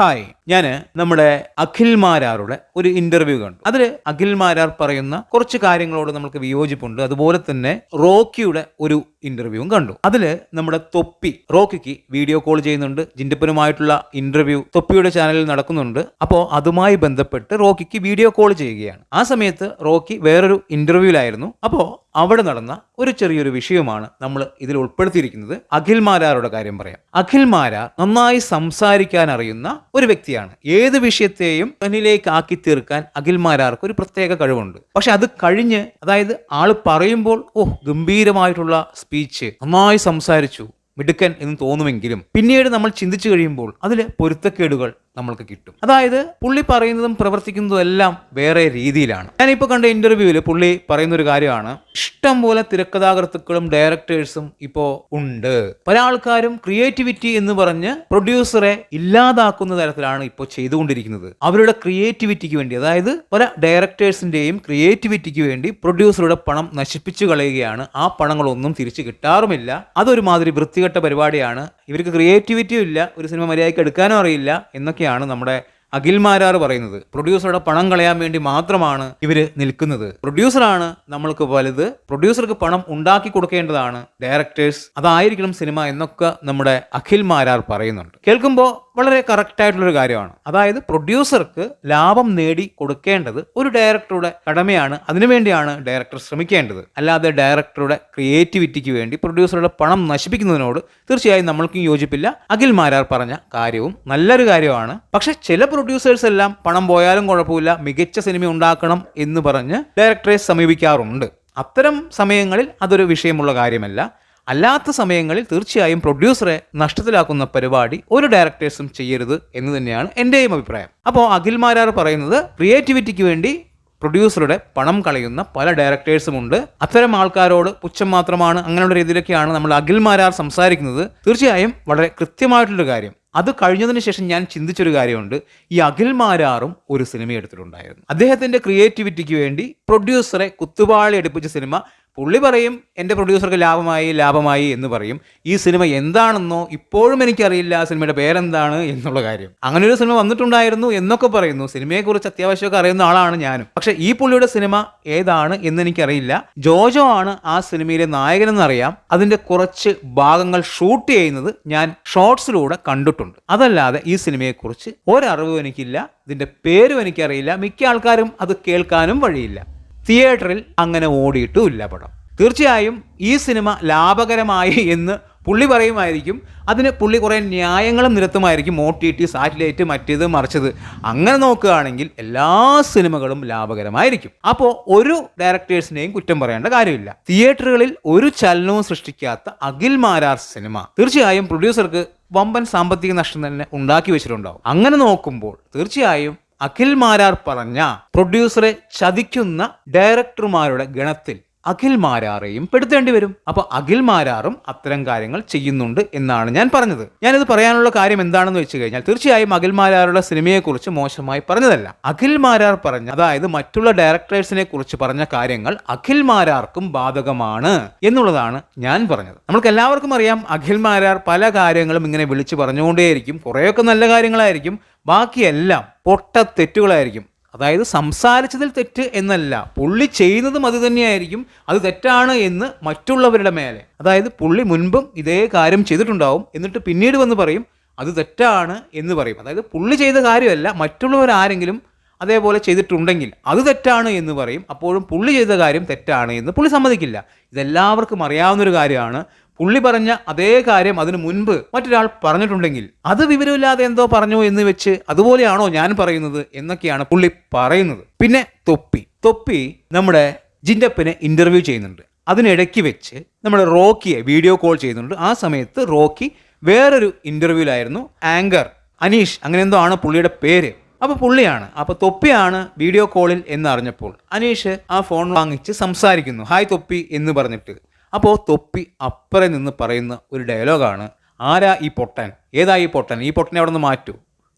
Hi. ഞാൻ നമ്മുടെ അഖിൽ മാരാറുടെ ഒരു ഇന്റർവ്യൂ കണ്ടു. അതിൽ അഖിൽ മാരാർ പറയുന്ന കുറച്ച് കാര്യങ്ങളോട് നമുക്ക് വിയോജിപ്പുണ്ട്. അതുപോലെ തന്നെ റോക്കിയുടെ ഒരു ഇന്റർവ്യൂവും കണ്ടു. അതിൽ നമ്മുടെ തൊപ്പി റോക്കിക്ക് വീഡിയോ കോൾ ചെയ്യുന്നുണ്ട്. ജിൻഡപ്പനുമായിട്ടുള്ള ഇന്റർവ്യൂ തൊപ്പിയുടെ ചാനലിൽ നടക്കുന്നുണ്ട്. അപ്പോൾ അതുമായി ബന്ധപ്പെട്ട് റോക്കിക്ക് വീഡിയോ കോൾ ചെയ്യുകയാണ്. ആ സമയത്ത് റോക്കി വേറൊരു ഇന്റർവ്യൂവിലായിരുന്നു അപ്പോൾ അവിടെ നടന്ന ഒരു ചെറിയൊരു വിഷയമാണ് നമ്മൾ ഇതിൽ ഉൾപ്പെടുത്തിയിരിക്കുന്നത്. അഖിൽ മാരാറുടെ കാര്യം പറയാം. അഖിൽ മാരാർ നന്നായി സംസാരിക്കാൻ അറിയുന്ന ഒരു വ്യക്തിയാണ്. ഏത് വിഷയത്തെയും തന്നിലേക്ക് ആക്കി തീർക്കാൻ അഖിൽ മാരാർക്ക് ഒരു പ്രത്യേക കഴിവുണ്ട്. പക്ഷെ അത് കഴിഞ്ഞ് അതായത് ആൾ പറയുമ്പോൾ ഓ ഗംഭീരമായിട്ടുള്ള സ്പീച്ച് നന്നായി സംസാരിച്ചു മിടുക്കൻ എന്ന് തോന്നുമെങ്കിലും പിന്നീട് നമ്മൾ ചിന്തിച്ചു കഴിയുമ്പോൾ അതിൽ പൊരുത്തക്കേടുകൾ നമ്മൾക്ക് കിട്ടും. അതായത് പുള്ളി പറയുന്നതും പ്രവർത്തിക്കുന്നതും എല്ലാം വേറെ രീതിയിലാണ്. ഞാനിപ്പോൾ കണ്ട ഇന്റർവ്യൂവിൽ പുള്ളി പറയുന്ന ഒരു കാര്യമാണ് ഇഷ്ടം പോലെ തിരക്കഥാകൃത്തുക്കളും ഡയറക്ടേഴ്സും ഇപ്പോൾ ഉണ്ട്. പല ആൾക്കാരും ക്രിയേറ്റിവിറ്റി എന്ന് പറഞ്ഞ് പ്രൊഡ്യൂസറെ ഇല്ലാതാക്കുന്ന തരത്തിലാണ് ഇപ്പോൾ ചെയ്തുകൊണ്ടിരിക്കുന്നത്. അവരുടെ ക്രിയേറ്റിവിറ്റിക്ക് വേണ്ടി അതായത് പല ഡയറക്ടേഴ്സിന്റെയും ക്രിയേറ്റിവിറ്റിക്ക് വേണ്ടി പ്രൊഡ്യൂസറുടെ പണം നശിപ്പിച്ചു കളയുകയാണ്. ആ പണങ്ങളൊന്നും തിരിച്ചു കിട്ടാറുമില്ല. അതൊരുമാതിരി വൃത്തികെട്ട പരിപാടിയാണ്. ഇവർക്ക് ക്രിയേറ്റിവിറ്റിയും ഇല്ല ഒരു സിനിമ മര്യാദയ്ക്ക് എടുക്കാനും അറിയില്ല എന്നൊക്കെയാണ് നമ്മുടെ അഖിൽ മാരാർ പറയുന്നത്. പ്രൊഡ്യൂസറുടെ പണം കളയാൻ വേണ്ടി മാത്രമാണ് ഇവർ നിൽക്കുന്നത്. പ്രൊഡ്യൂസറാണ് നമ്മൾക്ക് വലുത് പ്രൊഡ്യൂസർക്ക് പണം ഉണ്ടാക്കി കൊടുക്കേണ്ടതാണ് ഡയറക്ടേഴ്സ് അതായിരിക്കണം സിനിമ എന്നൊക്കെ നമ്മുടെ അഖിൽ മാരാർ പറയുന്നുണ്ട്. കേൾക്കുമ്പോൾ വളരെ കറക്റ്റായിട്ടുള്ളൊരു കാര്യമാണ്. അതായത് പ്രൊഡ്യൂസർക്ക് ലാഭം നേടി കൊടുക്കേണ്ടത് ഒരു ഡയറക്ടറുടെ കടമയാണ്. അതിനുവേണ്ടിയാണ് ഡയറക്ടർ ശ്രമിക്കേണ്ടത്. അല്ലാതെ ഡയറക്ടറുടെ ക്രിയേറ്റിവിറ്റിക്ക് വേണ്ടി പ്രൊഡ്യൂസറുടെ പണം നശിപ്പിക്കുന്നതിനോട് തീർച്ചയായും നമ്മൾക്കും യോജിപ്പില്ല. അഖിൽ മാരാർ പറഞ്ഞ കാര്യവും നല്ലൊരു കാര്യമാണ്. പക്ഷെ ചില പ്രൊഡ്യൂസേഴ്സ് എല്ലാം പണം പോയാലും കുഴപ്പമില്ല മികച്ച സിനിമ ഉണ്ടാക്കണം എന്ന് പറഞ്ഞ് ഡയറക്ടറെ സമീപിക്കാറുണ്ട്. അത്തരം സമയങ്ങളിൽ അതൊരു വിഷയമുള്ള കാര്യമല്ല. അല്ലാത്ത സമയങ്ങളിൽ തീർച്ചയായും പ്രൊഡ്യൂസറെ നഷ്ടത്തിലാക്കുന്ന പരിപാടി ഒരു ഡയറക്ടേഴ്സും ചെയ്യരുത് എന്ന് തന്നെയാണ് എന്റെയും അഭിപ്രായം. അപ്പോൾ അഖിൽ മാരാർ പറയുന്നത് ക്രിയേറ്റിവിറ്റിക്ക് വേണ്ടി പ്രൊഡ്യൂസറുടെ പണം കളയുന്ന പല ഡയറക്ടേഴ്സും ഉണ്ട്. അത്തരം ആൾക്കാരോട് പുച്ഛം മാത്രമാണ് അങ്ങനെയുള്ള രീതിയിലൊക്കെയാണ് നമ്മൾ അഖിൽമാരാർ സംസാരിക്കുന്നത്. തീർച്ചയായും വളരെ കൃത്യമായിട്ടുള്ളൊരു കാര്യം. അത് കഴിഞ്ഞതിന് ശേഷം ഞാൻ ചിന്തിച്ചൊരു കാര്യമുണ്ട്. ഈ അഖിൽമാരാറും ഒരു സിനിമ എടുത്തിട്ടുണ്ടായിരുന്നു. അദ്ദേഹത്തിന്റെ ക്രിയേറ്റിവിറ്റിക്ക് വേണ്ടി പ്രൊഡ്യൂസറെ കുത്തുപാളി എടുപ്പിച്ച സിനിമ പുള്ളി പറയും എന്റെ പ്രൊഡ്യൂസർക്ക് ലാഭമായി ലാഭമായി എന്ന് പറയും. ഈ സിനിമ എന്താണെന്നോ ഇപ്പോഴും എനിക്കറിയില്ല ആ സിനിമയുടെ പേരെന്താണ് എന്നുള്ള കാര്യം. അങ്ങനെ ഒരു സിനിമ വന്നിട്ടുണ്ടായിരുന്നു എന്നൊക്കെ പറയുന്നു. സിനിമയെക്കുറിച്ച് അത്യാവശ്യമൊക്കെ അറിയുന്ന ആളാണ് ഞാനും. പക്ഷേ ഈ പുള്ളിയുടെ സിനിമ ഏതാണ് എന്ന് എനിക്കറിയില്ല. ജോജോ ആണ് ആ സിനിമയിലെ നായകനെന്നറിയാം. അതിന്റെ കുറച്ച് ഭാഗങ്ങൾ ഷൂട്ട് ചെയ്യുന്നത് ഞാൻ ഷോർട്സിലൂടെ കണ്ടിട്ടുണ്ട്. അതല്ലാതെ ഈ സിനിമയെക്കുറിച്ച് ഒരറിവും എനിക്കില്ല. ഇതിന്റെ പേരും എനിക്കറിയില്ല. മിക്ക ആൾക്കാരും അത് കേൾക്കാനും വഴിയില്ല. തിയേറ്ററിൽ അങ്ങനെ ഓടിയിട്ടുമില്ല പടം. തീർച്ചയായും ഈ സിനിമ ലാഭകരമായി എന്ന് പുള്ളി പറയുമായിരിക്കും. അതിന് പുള്ളി കുറേ ന്യായങ്ങളും നിരത്തുമായിരിക്കും. ഒ ടി ടി സാറ്റലൈറ്റ് മറ്റേത് മറിച്ചത്. അങ്ങനെ നോക്കുകയാണെങ്കിൽ എല്ലാ സിനിമകളും ലാഭകരമായിരിക്കും. അപ്പോൾ ഒരു ഡയറക്ടേഴ്സിനെയും കുറ്റം പറയേണ്ട കാര്യമില്ല. തിയേറ്ററുകളിൽ ഒരു ചലനവും സൃഷ്ടിക്കാത്ത അഖിൽ മാരാർ സിനിമ തീർച്ചയായും പ്രൊഡ്യൂസർക്ക് വമ്പൻ സാമ്പത്തിക നഷ്ടം തന്നെ ഉണ്ടാക്കി വെച്ചിട്ടുണ്ടാവും. അങ്ങനെ നോക്കുമ്പോൾ തീർച്ചയായും അഖിൽ മാരാർ പറഞ്ഞ പ്രൊഡ്യൂസറെ ചതിക്കുന്ന ഡയറക്ടർമാരുടെ ഗണത്തിൽ അഖിൽ മാരാറെയും പെടുത്തേണ്ടി വരും. അപ്പൊ അഖിൽ മാരാറും അത്തരം കാര്യങ്ങൾ ചെയ്യുന്നുണ്ട് എന്നാണ് ഞാൻ പറഞ്ഞത്. ഞാനിത് പറയാനുള്ള കാര്യം എന്താണെന്ന് വെച്ച് കഴിഞ്ഞാൽ തീർച്ചയായും അഖിൽ മാരാറുടെ സിനിമയെക്കുറിച്ച് മോശമായി പറഞ്ഞതല്ല. അഖിൽ മാരാർ പറഞ്ഞ അതായത് മറ്റുള്ള ഡയറക്ടേഴ്സിനെ കുറിച്ച് പറഞ്ഞ കാര്യങ്ങൾ അഖിൽ മാരാർക്കും ബാധകമാണ് എന്നുള്ളതാണ് ഞാൻ പറഞ്ഞത്. നമ്മൾക്ക് എല്ലാവർക്കും അറിയാം അഖിൽ മാരാർ പല കാര്യങ്ങളും ഇങ്ങനെ വിളിച്ചു പറഞ്ഞുകൊണ്ടേയിരിക്കും. കുറേയൊക്കെ നല്ല കാര്യങ്ങളായിരിക്കും. ബാക്കിയെല്ലാം പൊട്ട തെറ്റുകളായിരിക്കും അതായത് സംസാരിച്ചതിൽ തെറ്റ് എന്നല്ല പുള്ളി ചെയ്യുന്നതും അത് തന്നെയായിരിക്കും അത് തെറ്റാണ് എന്ന് മറ്റുള്ളവരുടെ മേലെ. അതായത് പുള്ളി മുൻപും ഇതേ കാര്യം ചെയ്തിട്ടുണ്ടാവും എന്നിട്ട് പിന്നീട് വന്ന് പറയും അത് തെറ്റാണ് എന്ന് പറയും. അതായത് പുള്ളി ചെയ്ത കാര്യമല്ല മറ്റുള്ളവർ ആരെങ്കിലും അതേപോലെ ചെയ്തിട്ടുണ്ടെങ്കിൽ അത് തെറ്റാണ് എന്ന് പറയും. അപ്പോഴും പുള്ളി ചെയ്ത കാര്യം തെറ്റാണ് എന്ന് പുള്ളി സമ്മതിക്കില്ല. ഇതെല്ലാവർക്കും അറിയാവുന്നൊരു കാര്യമാണ്. പുള്ളി പറഞ്ഞ അതേ കാര്യം അതിനു മുൻപ് മറ്റൊരാൾ പറഞ്ഞിട്ടുണ്ടെങ്കിൽ അത് വിവരമില്ലാതെ എന്തോ പറഞ്ഞു എന്ന് വെച്ച് അതുപോലെയാണോ ഞാൻ പറയുന്നത് എന്നൊക്കെയാണ് പുള്ളി പറയുന്നത്. പിന്നെ തൊപ്പി. തൊപ്പി നമ്മുടെ ജിൻഡപ്പിനെ ഇന്റർവ്യൂ ചെയ്യുന്നുണ്ട്. അതിനിടയ്ക്ക് വെച്ച് നമ്മുടെ റോക്കിയെ വീഡിയോ കോൾ ചെയ്യുന്നുണ്ട്. ആ സമയത്ത് റോക്കി വേറൊരു ഇന്റർവ്യൂവിലായിരുന്നു ആങ്കർ അനീഷ്. അങ്ങനെ എന്തോ ആണ് പുള്ളിയുടെ പേര്. അപ്പോൾ പുള്ളിയാണ്. അപ്പോൾ തൊപ്പിയാണ് വീഡിയോ കോളിൽ എന്ന് അറിഞ്ഞപ്പോൾ അനീഷ് ആ ഫോൺ വാങ്ങിച്ച് സംസാരിക്കുന്നു. ഹായ് തൊപ്പി എന്ന് പറഞ്ഞിട്ട്. അപ്പോൾ തൊപ്പി അപ്പറെ നിന്ന് പറയുന്ന ഒരു ഡയലോഗാണ് ആരാ ഈ പൊട്ടൻ? ഏതാ ഈ പൊട്ടൻ? ഈ പൊട്ടനെ അവിടെ നിന്ന് മാറ്റൂ?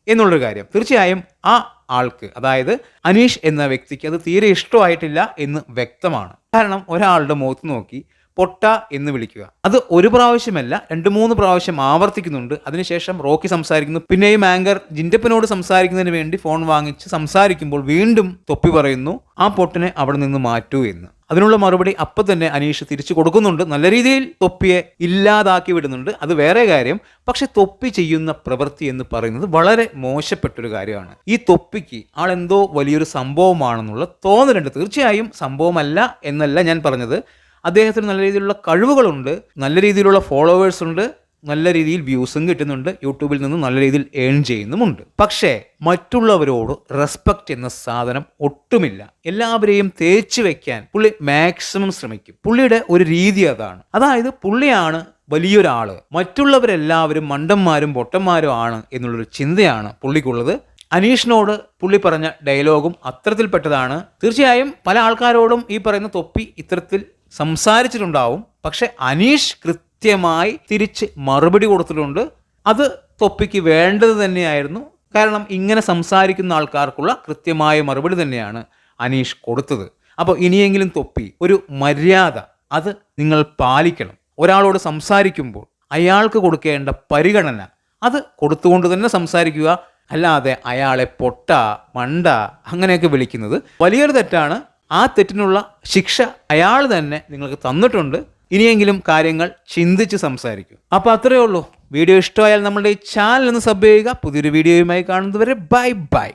എന്നുള്ളൊരു കാര്യം. തീർച്ചയായും ആ ആൾക്ക് അതായത് അനീഷ് എന്ന വ്യക്തിക്ക് അത് തീരെ ഇഷ്ടമായിട്ടില്ല എന്ന് വ്യക്തമാണ്. കാരണം ഒരാളുടെ മുഖത്ത് നോക്കി പൊട്ട എന്ന് വിളിക്കുക. അത് ഒരു പ്രാവശ്യമല്ല രണ്ട് മൂന്ന് പ്രാവശ്യം ആവർത്തിക്കുന്നുണ്ട്. അതിനുശേഷം റോക്കി സംസാരിക്കുന്നു. പിന്നെയും ആങ്കർ ജിൻഡപ്പനോട് സംസാരിക്കുന്നതിന് വേണ്ടി ഫോൺ വാങ്ങിച്ച് സംസാരിക്കുമ്പോൾ വീണ്ടും തൊപ്പി പറയുന്നു ആ പൊട്ടിനെ അവിടെ നിന്ന് മാറ്റൂ എന്ന്. അതിനുള്ള മറുപടി അപ്പം തന്നെ അനീഷ് തിരിച്ചു കൊടുക്കുന്നുണ്ട്. നല്ല രീതിയിൽ തൊപ്പിയെ ഇല്ലാതാക്കി വിടുന്നുണ്ട്. അത് വേറെ കാര്യം. പക്ഷെ തൊപ്പി ചെയ്യുന്ന പ്രവൃത്തി എന്ന് പറയുന്നത് വളരെ മോശപ്പെട്ടൊരു കാര്യമാണ്. ഈ തൊപ്പിക്ക് ആളെന്തോ വലിയൊരു സംഭവമാണെന്നുള്ള തോന്നലുണ്ട്. തീർച്ചയായും സംഭവമല്ല എന്നല്ല ഞാൻ പറഞ്ഞത്. അദ്ദേഹത്തിന് നല്ല രീതിയിലുള്ള കഴിവുകളുണ്ട് നല്ല രീതിയിലുള്ള ഫോളോവേഴ്സ് ഉണ്ട് നല്ല രീതിയിൽ വ്യൂസും കിട്ടുന്നുണ്ട് യൂട്യൂബിൽ നിന്ന് നല്ല രീതിയിൽ ഏൺ ചെയ്യുന്നുമുണ്ട്. പക്ഷേ മറ്റുള്ളവരോട് റെസ്പെക്റ്റ് എന്ന സാധനം ഒട്ടുമില്ല. എല്ലാവരെയും തേച്ചു വെക്കാൻ പുള്ളി മാക്സിമം ശ്രമിക്കും. പുള്ളിയുടെ ഒരു രീതി അതാണ്. അതായത് പുള്ളിയാണ് വലിയൊരാൾ. മറ്റുള്ളവരെല്ലാവരും മണ്ടന്മാരും പൊട്ടന്മാരും ആണ് എന്നുള്ളൊരു ചിന്തയാണ് പുള്ളിക്കുള്ളത്. അനീഷിനോട് പുള്ളി പറഞ്ഞ ഡയലോഗും അത്തരത്തിൽപ്പെട്ടതാണ്. തീർച്ചയായും പല ആൾക്കാരോടും ഈ പറയുന്ന തൊപ്പി ഇത്തരത്തിൽ സംസാരിച്ചിട്ടുണ്ടാവും. പക്ഷെ അനീഷ് കൃത്യമായി തിരിച്ച് മറുപടി കൊടുത്തിട്ടുണ്ട്. അത് തൊപ്പിക്ക് വേണ്ടത് തന്നെയായിരുന്നു. കാരണം ഇങ്ങനെ സംസാരിക്കുന്ന ആൾക്കാർക്കുള്ള കൃത്യമായ മറുപടി തന്നെയാണ് അനീഷ് കൊടുത്തത്. അപ്പോൾ ഇനിയെങ്കിലും തൊപ്പി ഒരു മര്യാദ അത് നിങ്ങൾ പാലിക്കണം. ഒരാളോട് സംസാരിക്കുമ്പോൾ അയാൾക്ക് കൊടുക്കേണ്ട പരിഗണന അത് കൊടുത്തുകൊണ്ട് തന്നെ സംസാരിക്കുക അല്ലാതെ അയാളെ പൊട്ട മണ്ട അങ്ങനെയൊക്കെ വിളിക്കുന്നത് വലിയൊരു തെറ്റാണ്. ആ തെറ്റിനുള്ള ശിക്ഷ അയാൾ തന്നെ നിങ്ങൾക്ക് തന്നിട്ടുണ്ട്. ഇനിയെങ്കിലും കാര്യങ്ങൾ ചിന്തിച്ച് സംസാരിക്കും. അപ്പോൾ അത്രയേ ഉള്ളൂ. വീഡിയോ ഇഷ്ടമായാൽ നമ്മുടെ ഈ ചാനൽ ഒന്ന് സബ് ചെയ്യുക. പുതിയൊരു വീഡിയോയുമായി കാണുന്നതുവരെ ബൈ ബൈ.